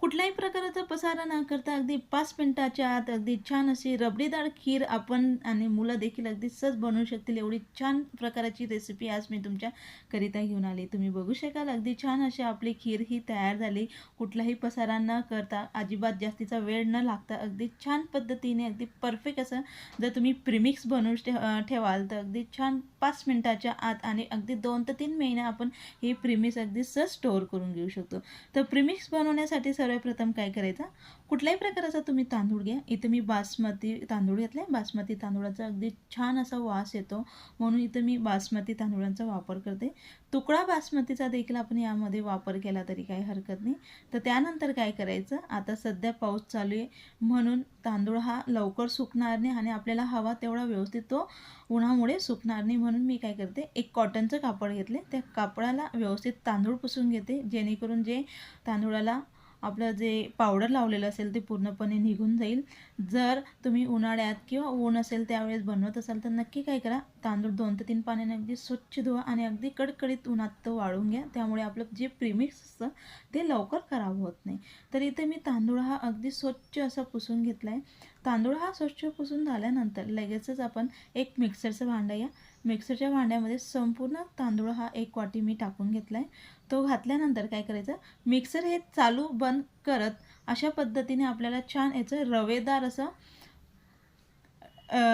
कुठल्याही प्रकारचा पसारा न करता अगदी पाच मिनटाच्या आत अगदी छान अशी रबडीदार खीर आपण आणि मुलं देखील अगदी सहज बनवू शकतील एवढी छान प्रकाराची रेसिपी आज मी तुमच्याकरिता घेऊन आली. तुम्ही बघू शकाल अगदी छान अशी आपली खीर ही तयार झाली. कुठलाही पसारा न करता अजिबात जास्तीचा वेळ न लागता अगदी छान पद्धतीने अगदी परफेक्ट असं जर तुम्ही प्रिमिक्स बनवून ठे ठेवाल तर अगदी छान पाच मिनटाच्या आत आणि अगदी दोन ते तीन महिने आपण ही प्रिमिक्स अगदी सहज स्टोअर करून घेऊ शकतो. तर प्रिमिक्स बनवण्यासाठी सर्वप्रथम काय करायचं? कुठल्याही प्रकाराचा तुम्ही तांदूळ घ्या. इथं मी बासमती तांदूळ घेतला आहे बासमती तांदूळाचा अगदी छान असा वास येतो. म्हणून इथं मी बासमती तांदूळांचा वापर करते. तुकडा बासमतीचा देखील आपण यामध्ये वापर केला तरी काही हरकत नाही. तर त्यानंतर काय करायचं? आता सध्या पाऊस चालू आहे. म्हणून तांदूळ हा लवकर सुकणार नाही आणि आपल्याला हवा तेवढा व्यवस्थित तो उन्हामुळे सुकणार नाही. म्हणून मी काय करते? एक कॉटनचं कापड घेतले त्या कापडाला व्यवस्थित तांदूळ पुसून घेते. जेणेकरून जे तांदूळाला आपलं जे पावडर लावलेलं असेल ते पूर्णपणे निघून जाईल. जर तुम्ही उन्हाळ्यात किंवा ऊन असेल त्यावेळेस बनवत असाल तर नक्की काय करा तांदूळ दोन ते तीन पाण्याने अगदी स्वच्छ धुवा आणि अगदी कडकडीत उन्हात तो वाळून घ्या. त्यामुळे आपलं जे प्रीमिक्स असतं ते लवकर खराब होत नाही. तर इथे मी तांदूळ हा अगदी स्वच्छ असा पुसून घेतला आहे तांदूळ हा स्वच्छ पुसून झाल्यानंतर लगेचच आपण एक मिक्सरचं भांडं या मिक्सरच्या भांड्यामध्ये संपूर्ण तांदूळ हा एक वाटी मी टाकून घेतला आहे तो घातल्यानंतर काय करायचं? मिक्सर हे चालू बंद करत अशा पद्धतीने आपल्याला छान याचं रवेदार असं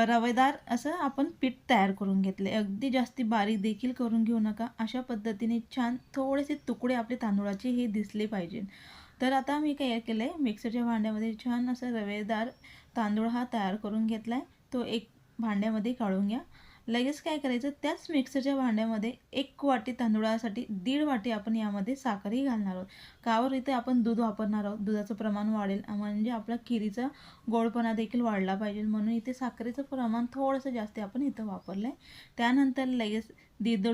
रवेदार असं आपण पीठ तयार करून घेतले अगदी जास्ती बारीक देखील करून घेऊ नका. अशा पद्धतीने छान थोडेसे तुकडे आपले तांदूळाचे हे दिसले पाहिजे. तर आता मी काय केलं आहे मिक्सरच्या भांड्यामध्ये छान असं रवेदार तांदूळ हा तयार करून घेतला आहे तो एक भांड्यामध्ये काढून घ्या. लगेच काय करायचं? त्याच मिक्सरच्या भांड्यामध्ये एक वाटी तांदुळासाठी दीड वाटी आपण यामध्ये साखरही घालणार आहोत. कावर इथे आपण दूध वापरणार आहोत. दुधाचं प्रमाण वाढेल. म्हणजे आपला खिरीचा गोडपणा देखील वाढला पाहिजे. म्हणून इथे साखरेचं प्रमाण थोडंसं जास्त आपण इथं वापरलं आहे त्यानंतर लगेच दीड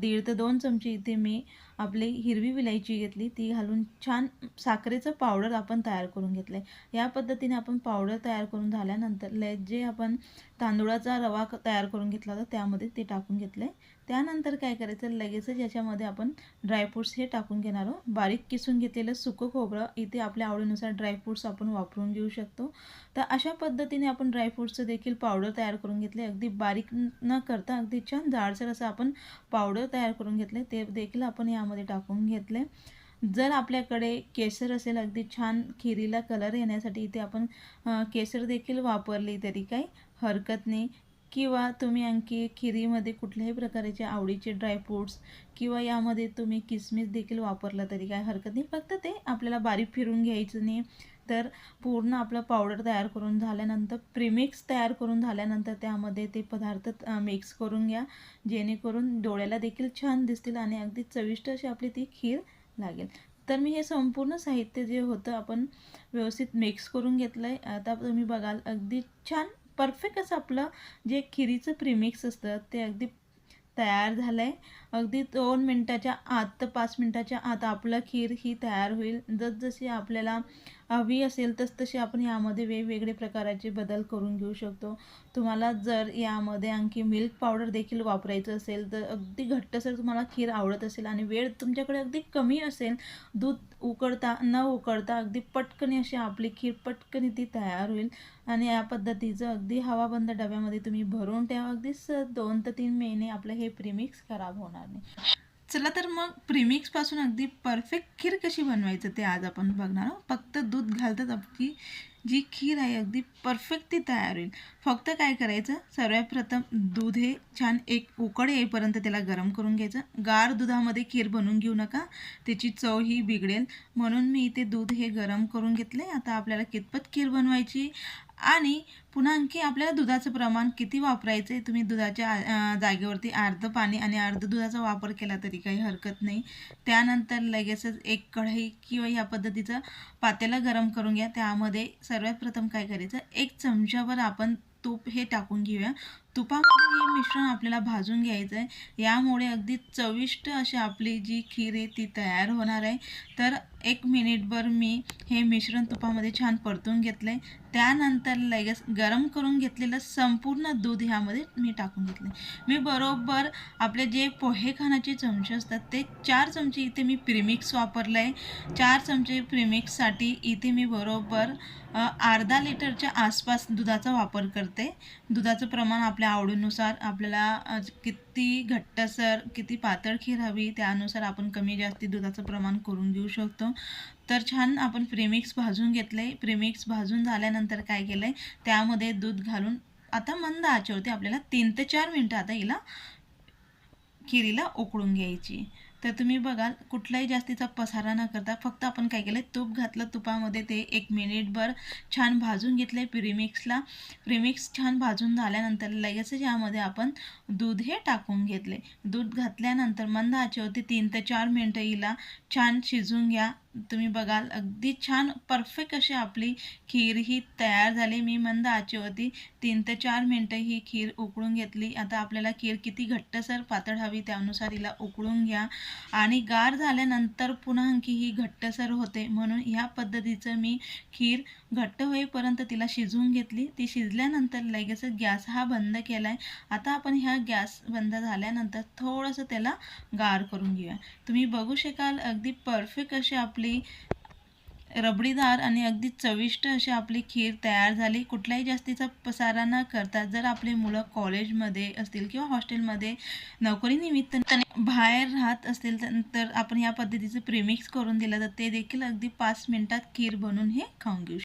दीड ते दोन चमचे इथे मी आपली हिरवी विलायची घेतली. ती घालून छान साखरेचं पावडर आपण तयार करून घेतलं आहे या पद्धतीने आपण पावडर तयार करून झाल्यानंतर जे आपण तांदूळाचा रवा क- तयार करून घेतला होता त्यामध्ये ते टाकून घेतलं आहे त्यानंतर काय करायचं? लगेचच याच्यामध्ये आपण ड्रायफ्रूट्स हे टाकून घेणार आहोत. बारीक किसून घेतलेलं सुकं खोबरं इथे आपल्या आवडीनुसार ड्रायफ्रूट्स आपण वापरून घेऊ शकतो. तर अशा पद्धतीने आपण ड्रायफ्रूट्सचं देखील पावडर तयार करून घेतले. अगदी बारीक न- करता अगदी छान जाडसर असं आपण पावडर तयार करून घेतले. ते देखील आपण यामध्ये टाकून घेतले. जर आपल्याकडे केसर असेल अगदी छान खिरीला कलर येण्यासाठी इथे आपण केसर देखील वापरली तरी काही हरकत नाही. किंवा तुम्ही आणखी खिरीमध्ये कुठल्याही प्रकारचे आवडीचे ड्रायफ्रूट्स किंवा यामध्ये तुम्ही किसमिस देखील वापरला तरी काय हरकत नाही. फक्त ते आपल्याला बारीक फिरून घ्यायचं नाही. तर पूर्ण आपलं पावडर तयार करून झाल्यानंतर प्रिमिक्स तयार करून झाल्यानंतर त्यामध्ये ते पदार्थ मिक्स करून घ्या. जेणेकरून डोळ्याला देखील छान दिसतील आणि अगदी चविष्ट अशी आपली ती खीर लागेल. तर मी हे संपूर्ण साहित्य जे होतं आपण व्यवस्थित मिक्स करून घेतलं आहे आता तुम्ही बघाल अगदी छान परफेक्ट असं आपलं जे खिरीचं प्रीमिक्स असतं ते अगदी तयार झालं आहे अगदी दोन मिनटाच्या आत तर पाच मिनटाच्या आत आपलं खीर ही तयार होईल. जसजशी आपल्याला हवी असेल तस तशी आपण यामध्ये वेगवेगळे प्रकाराचे बदल करून घेऊ शकतो. तुम्हाला जर यामध्ये आणखी मिल्क पावडर देखील वापरायचं असेल तर अगदी घट्टसर तुम्हाला खीर आवडत असेल आणि वेळ तुमच्याकडे अगदी कमी असेल दूध उकळता न उकळता अगदी पटकन अशी आपली खीर पटकन ती तयार होईल आणि या पद्धतीचं अगदी हवाबंद डब्यामध्ये तुम्ही भरून ठेवा. अगदी स दोन ते तीन महिने आपलं हे प्रीमिक्स खराब होणार नाही. चला तर मग प्रिमिक्सपासून अगदी परफेक्ट खीर कशी बनवायचं ते आज आपण बघणार आहोत. फक्त दूध घालतात आपली जी खीर आहे अगदी परफेक्ट ती तयार होईल. फक्त काय करायचं सर्वप्रथम दूध हे छान एक उकड येईपर्यंत त्याला गरम करून घ्यायचं. गार दुधामध्ये खीर बनवून घेऊ नका त्याची चव ही बिघडेल. म्हणून मी इथे दूध हे गरम करून घेतले आता आपल्याला कितपत खीर बनवायची आणि पुन्हा आणखी आपल्याला दुधाचं प्रमाण किती वापरायचं आहे तुम्ही दुधाच्या जागेवरती अर्ध पाणी आणि अर्ध दुधाचा वापर केला तरी काही हरकत नाही. त्यानंतर लगेचच एक कढई किंवा ह्या पद्धतीचं पातेला गरम करून घ्या. त्यामध्ये सर्वात प्रथम काय करायचं? एक चमच्यावर आपण तूप हे टाकून घेऊया. तुपामध्ये हे मिश्रण आपल्याला भाजून घ्यायचं आहे. यामुळे अगदी चविष्ट अशी आपली जी खीर आहे ती तयार होणार आहे. तर एक मिनिटभर मी हे मिश्रण तुपामध्ये छान परतून घेतलं आहे त्यानंतर लगेच गरम करून घेतलेलं संपूर्ण दूध ह्यामध्ये मी टाकून घेतलं मी बरोबर आपले जे पोहे खाण्याचे चमचे असतात ते चार चमचे इथे मी प्रिमिक्स वापरलं आहे चार चमचे प्रिमिक्ससाठी इथे मी बरोबर अर्धा लिटरच्या आसपास दुधाचा वापर करते. दुधाचं प्रमाण आपल्या आवडीनुसार आपल्याला किती घट्टसर किती पातळ खीर हवी त्यानुसार आपण कमी जास्ती दुधाचं प्रमाण करून घेऊ शकतो. तर छान आपण प्रेमिक्स भाजून घेतलं. आहे प्रेमिक्स भाजून झाल्यानंतर काय केलं आहे त्यामध्ये दूध घालून आता मंद आचेवरती आपल्याला तीन ते चार मिनटं आता हिला खिरीला उकळून घ्यायची. तर तुम्ही बघाल कुठलाही जास्तीचा पसारा न करता फक्त आपण काय केलं तूप घातलं तुपामध्ये ते एक मिनिटभर छान भाजून घेतले प्रिमिक्सला. प्रिमिक्स छान भाजून झाल्यानंतर लगेचच यामध्ये आपण दूध हे टाकून घेतले दूध घातल्यानंतर मंद आचेवरती तीन ते चार मिनटं हिला छान शिजून घ्या. तुम्ही बघाल अगदी छान परफेक्ट अशी आपली खीर ही तयार झाली. मी मंद आचेवरती तीन ते चार मिनटं ही खीर उकळून घेतली. आता आपल्याला खीर किती घट्टसर पातळ हवी त्यानुसार हिला उकळून घ्या. आणि गार झाल्यानंतर पुन्हा आणखी ही घट्टसर होते. म्हणून ह्या पद्धतीचं मी खीर घट्ट होईपर्यंत तिला शिजवून घेतली. ती शिजल्यानंतर लगेच गॅस हा बंद केला आहे आता आपण ह्या गॅस बंद झाल्यानंतर थोडंसं त्याला गार करून घेऊया. तुम्ही बघू शकाल अगदी परफेक्ट अशी आपली रबडीदार आणि अगदी चविष्ट अशी आपली खीर तयार झाली. कुठल्याही जास्तीचा पसारा न करता जर आपली मुलं कॉलेजमध्ये असतील किंवा हॉस्टेलमध्ये नोकरीनिमित्त बाहेर राहत असतील तर- आपण या पद्धतीचं प्रीमिक्स करून दिलं तर ते देखील अगदी पाच मिनिटात खीर बनवून हे खाऊन घेऊ